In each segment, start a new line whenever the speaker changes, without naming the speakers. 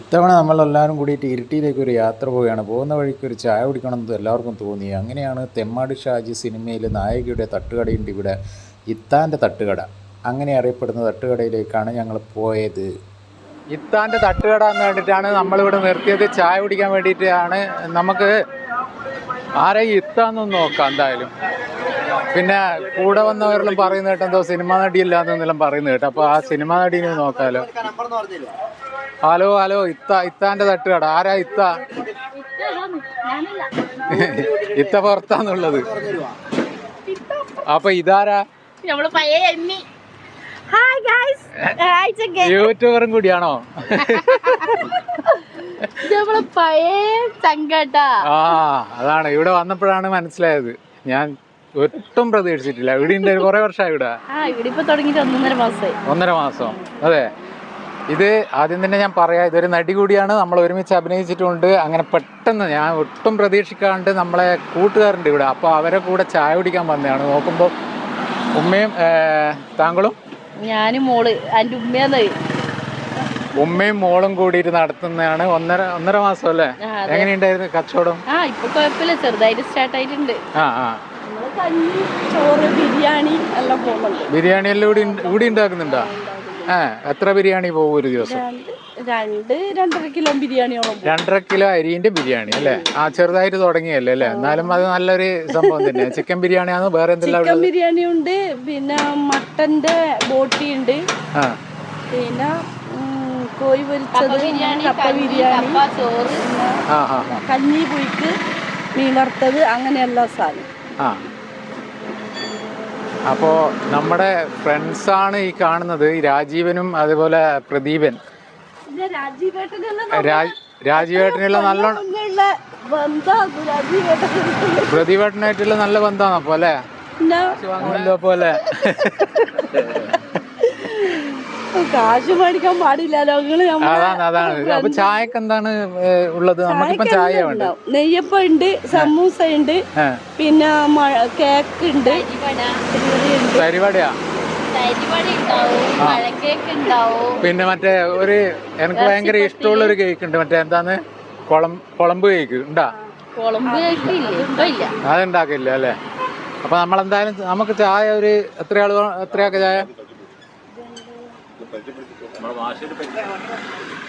ഇത്തവണ നമ്മളെല്ലാവരും കൂടിയിട്ട് ഇരിട്ടിയിലേക്ക് ഒരു യാത്ര പോവുകയാണ്. പോകുന്ന വഴിക്ക് ഒരു ചായ കുടിക്കണമെന്ന് എല്ലാവർക്കും തോന്നി. അങ്ങനെയാണ് തെമ്മാടി ഷാജി സിനിമയിൽ നായികയുടെ തട്ടുകടയുണ്ട് ഇവിടെ. ഇത്താന്റെ തട്ടുകട. അങ്ങനെ അറിയപ്പെടുന്ന തട്ടുകടയിലേക്കാണ് ഞങ്ങൾ പോയത്. ഇത്താന്റെ തട്ടുകട എന്ന് വേണ്ടിയിട്ടാണ് നമ്മളിവിടെ നിർത്തിയത്. ചായ കുടിക്കാൻ വേണ്ടിയിട്ടാണ്. നമുക്ക് ആരെ ഇത്താന്നൊന്ന് നോക്കാം എന്തായാലും. പിന്നെ കൂടെ വന്നവരെല്ലാം പറയുന്ന കേട്ടോ എന്തോ സിനിമാ നടിയില്ലാന്നെല്ലാം പറയുന്ന കേട്ടോ. അപ്പോൾ ആ സിനിമാ നടീനെ നോക്കാമല്ലോ ഹലോ ഹലോ ഇത്ത ഇത്താന്റെ തട്ടുകട. ആരാ ഇത്ത? ഇത്ത പുറത്താന്നുള്ളത്. അപ്പൊ ഇതാരാ? യൂട്യൂബറും കൂടിയാണോ? ആ അതാണ്. ഇവിടെ വന്നപ്പോഴാണ് മനസ്സിലായത്. ഞാൻ ഒട്ടും പ്രതീക്ഷിച്ചിട്ടില്ല. ഇവിടെ ഉണ്ട് കുറെ വർഷമായി ഇവിടെ. ഒന്നര മാസം. അതെ. ഇത് ആദ്യം തന്നെ ഞാൻ പറയാം ഇതൊരു നടി കൂടിയാണ്. നമ്മൾ ഒരുമിച്ച് അഭിനയിച്ചിട്ടുണ്ട്. അങ്ങനെ പെട്ടെന്ന് ഞാൻ ഒട്ടും പ്രതീക്ഷിക്കാണ്ട് നമ്മളെ കൂട്ടുകാരുണ്ട് ഇവിടെ. അപ്പോൾ അവരെ കൂടെ ചായ കുടിക്കാൻ വന്നതാണ്. നോക്കുമ്പോൾ ഉമ്മയും താങ്കളും?
ഞാനും മോൾ എന്റെ ഉമ്മയാന്ന്
ഉമ്മയും മോളും കൂടിയിട്ട് നടത്തുന്നതാണ്. ഒന്നര ഒന്നര മാസം അല്ലേ. എങ്ങനെയുണ്ടായിരുന്നു കച്ചവടം?
ആ ഇപ്പൊ കുഴപ്പമില്ല. ചെറുതായിട്ട് സ്റ്റാർട്ട് ആയിട്ടുണ്ട്.
ആ ആ.
ചോറ് ബിരിയാണി എല്ലാം
ബിരിയാണി എല്ലാം ഇവിടെ ഉണ്ട്- ഇവിടെ ഉണ്ടാക്കുന്നുണ്ടോ? ആ എത്ര ബിരിയാണി പോകും ഒരു ദിവസം?
രണ്ട് രണ്ട് രണ്ടര കിലോ ബിരിയാണിയോളം പോകും.
രണ്ടര കിലോ അരിന്റെ ബിരിയാണി അല്ലേ? ആ ചെറുതായിട്ട് തുടങ്ങിയല്ലേ അല്ലേ? എന്നാലും അത് നല്ലൊരു സംഭവം തന്നെ. ചിക്കൻ ബിരിയാണി ആണ് വേറെ എന്തെല്ലാം
ചിക്കൻ ബിരിയാണി ഉണ്ട് പിന്നെ മട്ടന്റെ ബോട്ടി ഉണ്ട്.
ആ.
പിന്നെ കോഴി പൊരിച്ചത് കപ്പ ബിരിയാണി ചോറ്.
ആ ആ ആ.
കഞ്ഞി പുഴുക്ക് മീൻ വറുത്തത് അങ്ങനെയുള്ള സാധനം
ആ അപ്പോ നമ്മുടെ ഫ്രണ്ട്സാണ് ഈ കാണുന്നത്. രാജീവനും അതുപോലെ പ്രദീപൻ. രാജ് രാജീവേട്ടനുള്ള നല്ല പ്രദീപേട്ടനായിട്ടുള്ള നല്ല ബന്ധമാണ് അപ്പൊ അല്ലേ പോലെ.
കാശ് മേടിക്കാൻ പാടില്ലല്ലോ
അതാണ് അതാണ്. അപ്പൊ ചായക്ക് എന്താണ് ഉള്ളത്? നമുക്കിപ്പം ചായ വേണ്ട?
നെയ്യപ്പം ഉണ്ട് സമൂസ ഉണ്ട് പിന്നെ കേക്ക് ഉണ്ട്
പരിപാടിയാ പിന്നെ മറ്റേ ഒരു എനിക്ക് ഭയങ്കര ഇഷ്ടമുള്ള ഒരു കേക്ക് ഉണ്ട് മറ്റേ എന്താണ് കുളം കുളമ്പ് കേക്ക്. ഉണ്ടാ?
അതുണ്ടാക്കില്ല കേക്ക് ഇല്ല ഇല്ല.
അത് ഉണ്ടാക്കില്ല അല്ലേ? അപ്പൊ നമ്മളെന്തായാലും നമുക്ക് ചായ ഒരു എത്ര ആൾ എത്രയാക്ക ചായ?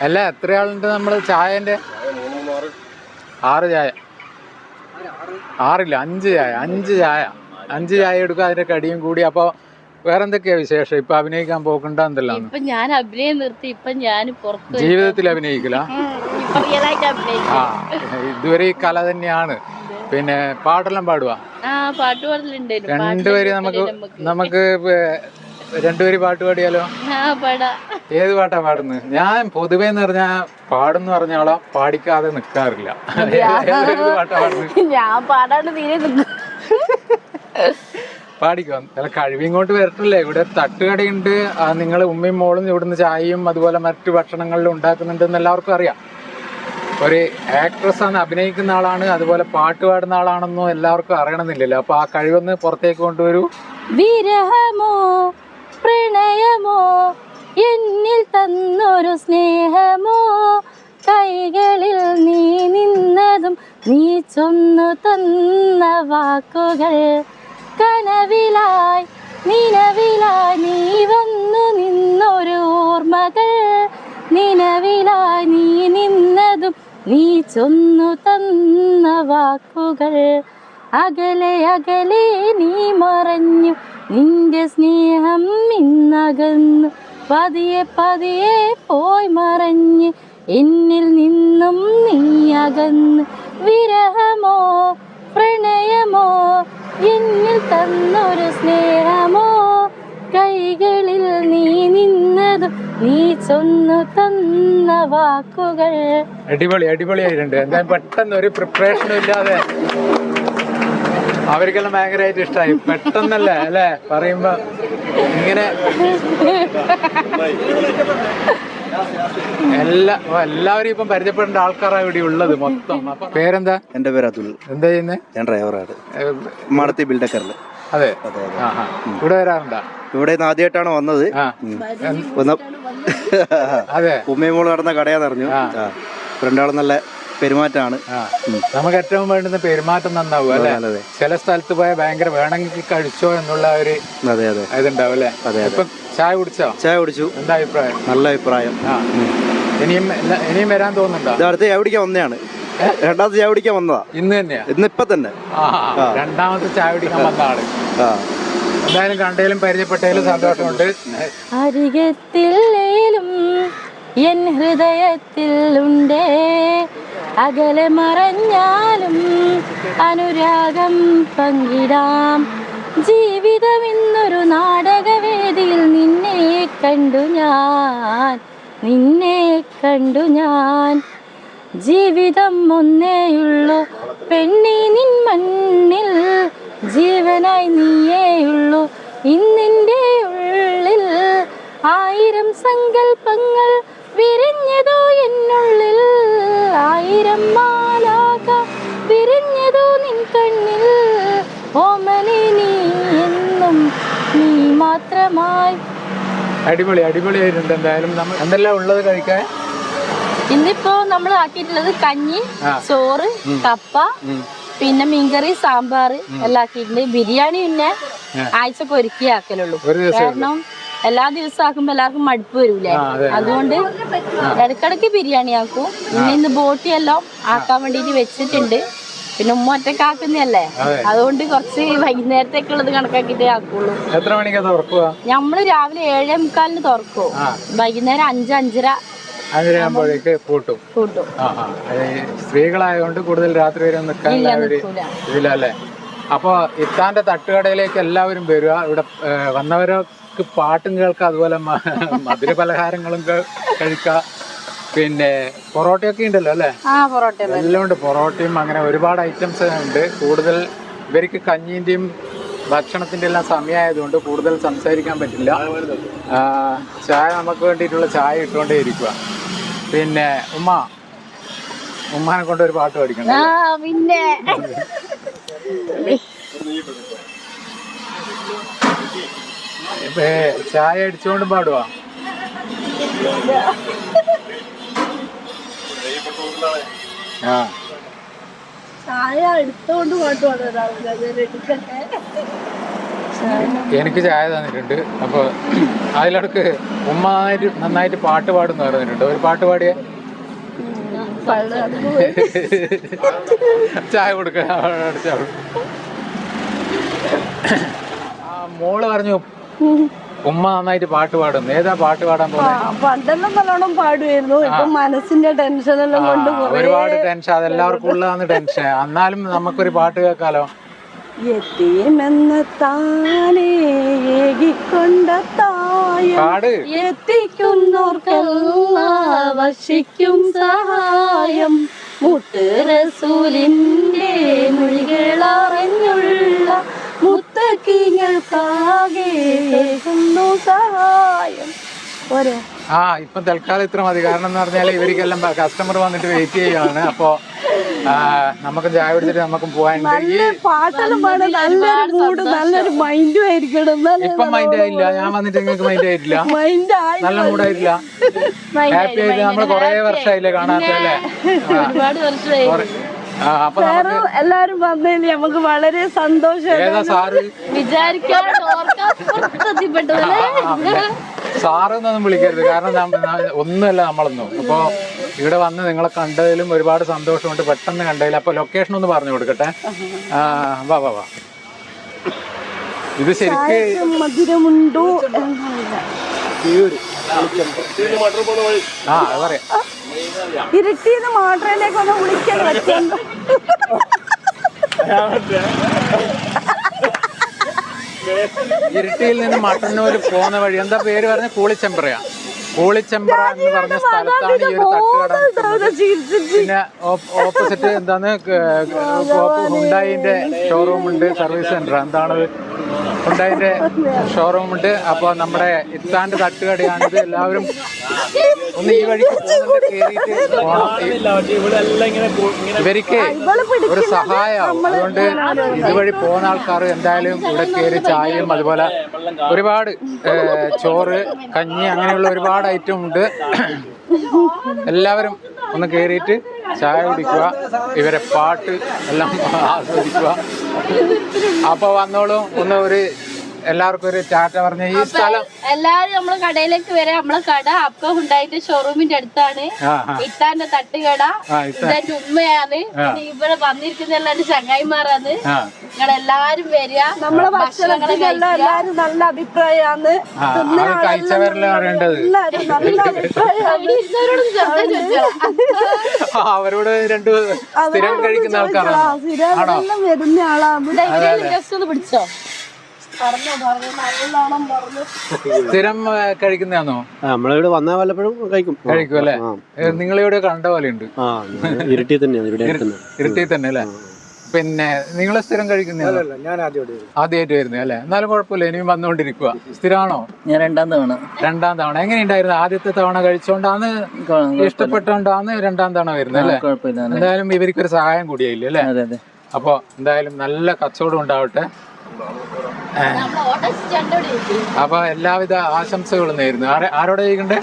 അല്ല എത്ര ആളുണ്ട് നമ്മൾ ചായന്റെ ആറ് ചായ. ആറില്ല അഞ്ച് ചായ അഞ്ച് ചായ. അഞ്ച് ചായ എടുക്കുക അതിന്റെ കടിയും കൂടി. അപ്പൊ വേറെ എന്തൊക്കെയാ വിശേഷം? ഇപ്പൊ അഭിനയിക്കാൻ പോക്കണ്ട എന്തെല്ലാം
ഞാൻ അഭിനയം നിർത്തി ഇപ്പൊ ഞാൻ
ജീവിതത്തിൽ അഭിനയിക്കില്ല? ആ ഇതുവരെ ഈ കല തന്നെയാണ്. പിന്നെ പാട്ടെല്ലാം
പാടുവാ?
രണ്ടുപേര് നമുക്ക് നമുക്ക് രണ്ടുപേര് പാട്ട് പാടിയാലോ? ഏത് പാട്ടാ പാടുന്നത്? ഞാൻ പൊതുവേ എന്ന് പറഞ്ഞാൽ പാടുന്ന പറഞ്ഞാളാ പാടിക്കാതെ നിക്കാറില്ല.
ഞാൻ പാടാണ്ട് തീരെ
പാടിക്കോ? അല്ല കഴിവിങ്ങോട്ട് വരട്ടില്ലേ? ഇവിടെ തട്ടുകടയുണ്ട്. നിങ്ങൾ ഉമ്മയും മോളും ഇവിടുന്ന് ചായയും അതുപോലെ മറ്റു ഭക്ഷണങ്ങളിലും ഉണ്ടാക്കുന്നുണ്ടെന്ന് എല്ലാവർക്കും അറിയാം. ഒരു ആക്ട്രസ് ആണ് അഭിനയിക്കുന്ന ആളാണ് അതുപോലെ പാട്ട് പാടുന്ന ആളാണെന്നും എല്ലാവർക്കും അറിയണമെന്നില്ലല്ലോ. അപ്പൊ ആ കഴിവൊന്ന് പുറത്തേക്ക് കൊണ്ടുവരൂ.
വിരഹമോ? പ്രണയമോ? എന്നിൽ തന്നൊരു സ്നേഹമോ? കൈകളിൽ നീ നിന്നതും നീ ചൊന്നു തന്ന വാക്കുകൾ. കനവിലായി നിലവിലായി നീ വന്നു നിന്നൊരു ഓർമ്മകൾ. നിലവിലായി നീ നിന്നതും നീ ചൊന്നു തന്ന വാക്കുകൾ. അകലെ അകലെ നീ മറഞ്ഞു നിന്റെ സ്നേഹം ഇന്നകന്നു പതിയെ പതിയെ പോയി മറഞ്ഞ് എന്നിൽ നിന്നും നീ അകന്ന് വിരഹമോ പ്രണയമോ എന്നിൽ തന്നൊരു സ്നേഹമോ കൈകളിൽ നീ നിന്നതും നീ ചൊന്നു തന്ന വാക്കുകൾ.
അടിപൊളി അടിപൊളിയായിട്ടുണ്ട്. എന്തായാലും പെട്ടെന്ന് ഒരു പ്രിപ്പറേഷനും ഇല്ലാതെ. അവർക്കെല്ലാം ഭയങ്കരമായിട്ട് ഇഷ്ടമായി പെട്ടെന്നല്ലേ അല്ലേ? പറയുമ്പോ ഇങ്ങനെ എല്ലാ എല്ലാവരും ഇപ്പം പരിചയപ്പെടേണ്ട ആൾക്കാരാണ് ഇവിടെ ഉള്ളത് മൊത്തം. അപ്പൊ പേരെന്താ?
എന്റെ പേര് അതുൽ.
എന്താ ചെയ്യുന്നേ?
ഞാൻ ഡ്രൈവറാണ്. മടത്തി ബിൽഡക്കറിൽ.
അതെ. ഇവിടെ വരാറുണ്ടോ?
ഇവിടെ നിന്ന് ആദ്യമായിട്ടാണ് വന്നത്.
അതെ.
ഉമ്മയും മോൾ നടന്ന കടയാന്ന് അറിഞ്ഞു. രണ്ടാളും നല്ല പെരുമാറ്റമാണ്.
നമുക്ക് ഏറ്റവും വേണ്ടുന്ന പെരുമാറ്റം നന്നാവും അല്ലെ. ചില സ്ഥലത്ത് പോയാൽ ഭയങ്കര വേണമെങ്കിൽ കഴിച്ചോ എന്നുള്ള ഒരു
അതെ അതെ.
ഇതുണ്ടാവും അല്ലെ. ഇപ്പം ചായ കുടിച്ചോ?
ചായ കുടിച്ചു.
എന്താ അഭിപ്രായം?
നല്ല അഭിപ്രായം.
ഇനിയും ഇനിയും വരാൻ തോന്നുന്നുണ്ടോ?
അടുത്ത് എവിടേക്ക് വന്നതാണ്. രണ്ടാമത്തെ ചായ കുടിക്കാൻ വന്നതാ.
ഇന്ന് തന്നെയാ?
ഇന്ന് ഇപ്പൊ
തന്നെ. രണ്ടാമത്തെ ചായ കുടിക്കാൻ വന്ന ആൾ.
ആ.
എന്തായാലും കണ്ടതിലും പരിചയപ്പെട്ടതിലും സന്തോഷമുണ്ട്.
അരികത്തില്ലേലും എൻ ഹൃദയത്തിൽ ഉണ്ടേ അകലെ മറഞ്ഞാലും അനുരാഗം പങ്കിടാം. ജീവിതം ഇന്നൊരു നാടകവേദിയിൽ നിന്നെ കണ്ടു ഞാൻ നിന്നെ കണ്ടു ഞാൻ. ജീവിതം ഒന്നേയുള്ളൂ പെണ്ണി നിൻ മണ്ണിൽ ജീവനായി നീയേയുള്ളൂ. ഇന്നിന്റെ ഉള്ളിൽ ആയിരം സങ്കല്പങ്ങൾ വിരിഞ്ഞതോ എന്നുള്ളിൽ ആയിരം മാലാക വിരിഞ്ഞതു നിൻ കണ്ണിൽ. ഓമനെ നീ എന്നും നീ മാത്രമായി.
അടിപൊളി അടിപൊളിയായിട്ടുണ്ട് എന്തായാലും നമ്മൾ എന്തെല്ലാം ഉള്ളത് കഴിക്കാൻ?
ഇന്നിപ്പോ നമ്മൾ ആക്കിയിട്ടുള്ളത് കഞ്ഞി ചോറ് കപ്പ പിന്നെ മീൻകറി സാമ്പാർ എല്ലാം ആക്കിയിട്ടുണ്ട്. ബിരിയാണി പിന്നെ ആഴ്ചക്ക് ഒരുക്കി ആക്കലുള്ളൂ. കാരണം എല്ലാ ദിവസവും ആക്കുമ്പോ എല്ലാവർക്കും മടുപ്പ് വരൂലേ? അതുകൊണ്ട് ഇടക്കിടക്ക് ബിരിയാണി ആക്കും. പിന്നെ ഇന്ന് ബോട്ടി എല്ലാം ആക്കാൻ വേണ്ടിട്ട് വെച്ചിട്ടുണ്ട്. പിന്നെ ഉമ്മ ഒറ്റയ്ക്ക് ആക്കുന്നതല്ലേ?
അതുകൊണ്ട്
കുറച്ച് വൈകുന്നേരത്തേക്കുള്ളത് കണക്കാക്കിട്ടേ ആക്കുള്ളൂ.
എത്ര മണിക്കാ തുറക്കുക?
നമ്മൾ രാവിലെ ഏഴേ മുക്കാലിന് തുറക്കും. വൈകുന്നേരം അഞ്ച് അഞ്ചര
പൂട്ടും. സ്ത്രീകളായതുകൊണ്ട് കൂടുതൽ രാത്രി വരെ
നിൽക്കാൻ.
ഇതിലല്ലേ? അപ്പോൾ ഇത്താന്റെ തട്ടുകടയിലേക്ക് എല്ലാവരും വരിക. ഇവിടെ ഏ, വന്നവർക്ക് പാട്ടും കേൾക്കാം അതുപോലെ മധുര പലഹാരങ്ങളും കഴിക്കാം. പിന്നെ പൊറോട്ടയൊക്കെ ഉണ്ടല്ലോ അല്ലേ?
ആ പൊറോട്ട
എല്ലാം ഉണ്ട്. പൊറോട്ടയും അങ്ങനെ ഒരുപാട് ഐറ്റംസ് ഉണ്ട്. കൂടുതൽ ഇവർക്ക് കഞ്ഞീന്റെയും ഭക്ഷണത്തിന്റെ എല്ലാം സമയമായതുകൊണ്ട് കൂടുതൽ സംസാരിക്കാൻ പറ്റില്ല. ചായ നമുക്ക് വേണ്ടിയിട്ടുള്ള ചായ ഇട്ടുകൊണ്ടേ ഇരിക്കുക പിന്നെ ഉമ്മ ഉമ്മാനെ കൊണ്ട് ഒരു പാട്ട് പഠിക്കണം
ആ പിന്നെ.
ഇപ്പൊ ചായ അടിച്ചോണ്ട് പാടുവാ. ആ.
ചായ എടുത്തോണ്ട് പാട്ട് പാടുന്നത് എടുക്കട്ടെ
എനിക്ക് ചായ തന്നിട്ടുണ്ട്. അപ്പൊ അതിലടക്ക് ഉമ്മ നന്നായിട്ട് നന്നായിട്ട് പാട്ട് എന്ന് പറഞ്ഞിട്ടുണ്ട് ഒരു പാട്ട് പാടിയേ. ചായ കൊടുക്കാൻ ആ മോൾ പറഞ്ഞു ഉമ്മ നന്നായിട്ട് പാട്ട് പാടും. ഏതാ പാട്ട് പാടാൻ
പണ്ടെല്ലാം നല്ലോണം പാടുമായിരുന്നു ഇപ്പൊ മനസ്സിന്റെ ടെൻഷനെല്ലാം കൊണ്ട്
ആ, ഒരുപാട് ടെൻഷൻ അതെല്ലാവർക്കും ഉള്ളതാണ് ടെൻഷൻ എന്നാലും നമുക്കൊരു പാട്ട് കേൾക്കാലോ.
എത്തിയെന്ന് താനേ ഏകിക്കൊണ്ട തായം എത്തിക്കുന്നോർക്കെല്ലാം വശിക്കും സഹായം. മുട്ട് റസൂലിന്റെ മൊഴികളറിഞ്ഞുള്ള സഹായം പോരെ.
ആ ഇപ്പൊ തൽക്കാലം ഇത്ര മതി. കാരണം എന്ന് പറഞ്ഞാൽ ഇവർക്കെല്ലാം കസ്റ്റമർ വന്നിട്ട് വെയിറ്റ് ചെയ്യുകയാണ്. അപ്പോ നമുക്ക് ചായ കുടിച്ചിട്ട് നമുക്കും
പാടാൻ നല്ലൊരു മൂഡ് നല്ലൊരു മൈൻഡും ആയിരിക്കണം.
ഇപ്പം മൈൻഡ് ആയില്ല ഞാൻ വന്നിട്ട് നിങ്ങൾക്ക് മൈൻഡ് ആയിട്ടില്ല. നല്ല മൂഡായിട്ടില്ല ഹാപ്പി ആയിട്ട് നമ്മൾ കുറേ വർഷമായില്ലേ കാണാത്തല്ലേ അപ്പൊ
എല്ലാരും വന്നതിൽ നമുക്ക് വളരെ സന്തോഷം. വിചാരിക്കാൻ
സാറൊന്നും വിളിക്കരുത്. കാരണം ഒന്നുമല്ല നമ്മളൊന്നും. അപ്പോൾ ഇവിടെ വന്ന് നിങ്ങളെ കണ്ടതിലും ഒരുപാട് സന്തോഷമുണ്ട്. പെട്ടെന്ന് കണ്ടതിൽ അപ്പൊ ലൊക്കേഷൻ ഒന്ന് പറഞ്ഞു കൊടുക്കട്ടെ. ആ, വാ വാ വാ. ഇത് ശരിക്ക്
മധുരമുണ്ടോ
ആ അത് പറയാം.
ഇരുട്ടിന്ന് മാട്രയിലേക്ക് ഒന്ന് വിളിക്കാൻ പറ്റുന്നു
ഇരിട്ടിയിൽ നിന്ന് മട്ടന്നൂർ പോകുന്ന വഴി. എന്താ പേര് പറഞ്ഞ? കൂളിച്ചെമ്പറയാ കൂളിച്ചെമ്പറ എന്ന് പറഞ്ഞ സ്ഥലത്താണ് ഈ ഒരു തട്ടുകട. പിന്നെ ഓപ്പോസിറ്റ് എന്താണ് ഹുണ്ടായിന്റെ ഷോറൂം ഉണ്ട് സർവീസ് സെന്റർ എന്താണത് ഹുണ്ടായിന്റെ ഷോറൂം ഉണ്ട്. അപ്പോൾ നമ്മുടെ ഇത്താന്റെ തട്ടുകടയാണിത്. എല്ലാവരും ഒന്ന് ഈ വഴിക്ക് പോകുന്നുണ്ട് ഇവർക്ക് ഒരു സഹായമാവും അതുകൊണ്ട് ഇതുവഴി പോകുന്ന ആൾക്കാർ എന്തായാലും ഇവിടെ കയറി ചായയും അതുപോലെ ഒരുപാട് ചോറ് കഞ്ഞി അങ്ങനെയുള്ള ഒരുപാട് ഐറ്റം ഉണ്ട്. എല്ലാവരും ഒന്ന് കയറിയിട്ട് ചായ കുടിക്കുക. ഇവരെ പാട്ട് എല്ലാം ആസ്വദിക്കുക. അപ്പോൾ വന്നോളൂ. ഒന്ന് ഒരു എല്ലാവർക്കും ഒരു ടാറ്റ പറഞ്ഞ ഈ സ്ഥലം.
എല്ലാരും നമ്മളെ കടയിലേക്ക് വരാം. നമ്മളെ കട അപ്പൊ ഉണ്ടായിട്ട് ഷോറൂമിന്റെ അടുത്താണ്. ഇത്താന്റെ തട്ടുകട.
ആ
ഉമ്മയാണ്. ഇവിടെ വന്നിരിക്കുന്ന എല്ലാരും ചങ്ങായിമാരാണ്.
ആ.
നിങ്ങളെല്ലാരും വരിക.
നമ്മളെ ഭക്ഷണങ്ങൾ എല്ലാരും നല്ല അഭിപ്രായമാണ്.
അവരോട് രണ്ട് സ്ഥിരം കഴിക്കുന്ന ആൾക്കാരാണ്?
സ്ഥിരം വരുന്ന ആളാണ്.
പിടിച്ചോ
പറഞ്ഞു പറഞ്ഞു നല്ലോണം പറഞ്ഞു
സ്ഥിരം കഴിക്കുന്നതാണോ?
നമ്മളിവിടെ വന്നാൽ വല്ലപ്പോഴും കഴിക്കും.
കഴിക്കും അല്ലേ. നിങ്ങളിവിടെ കണ്ട പോലെ ഉണ്ട്
ആ ഇരുട്ടി തന്നെയാണ് ഇവിടെ.
ഇരുട്ടി തന്നെ അല്ലേ? പിന്നെ നിങ്ങൾ സ്ഥിരം കഴിക്കുന്ന
ഞാൻ ആദ്യമായിട്ട്
വരുന്നത് അല്ലേ? എന്നാലും കുഴപ്പമില്ല ഇനിയും വന്നുകൊണ്ടിരിക്കുക സ്ഥിരമാണോ?
ഞാൻ രണ്ടാം തവണ.
രണ്ടാം തവണ. എങ്ങനെയുണ്ടായിരുന്നു? ആദ്യത്തെ തവണ കഴിച്ചോണ്ടാന്ന് ഇഷ്ടപ്പെട്ടോണ്ടാന്ന് രണ്ടാം തവണ വരുന്നത് അല്ലേ? എന്തായാലും ഇവർക്കൊരു സഹായം കൂടിയായില്ലേ അല്ലേ?
അതെ അതെ.
അപ്പോൾ എന്തായാലും നല്ല കച്ചവടം ഉണ്ടാവട്ടെ. അപ്പൊ എല്ലാവിധ ആശംസകളും നേരുന്നു. ആരോടെ ചെയ്യണ്ടേ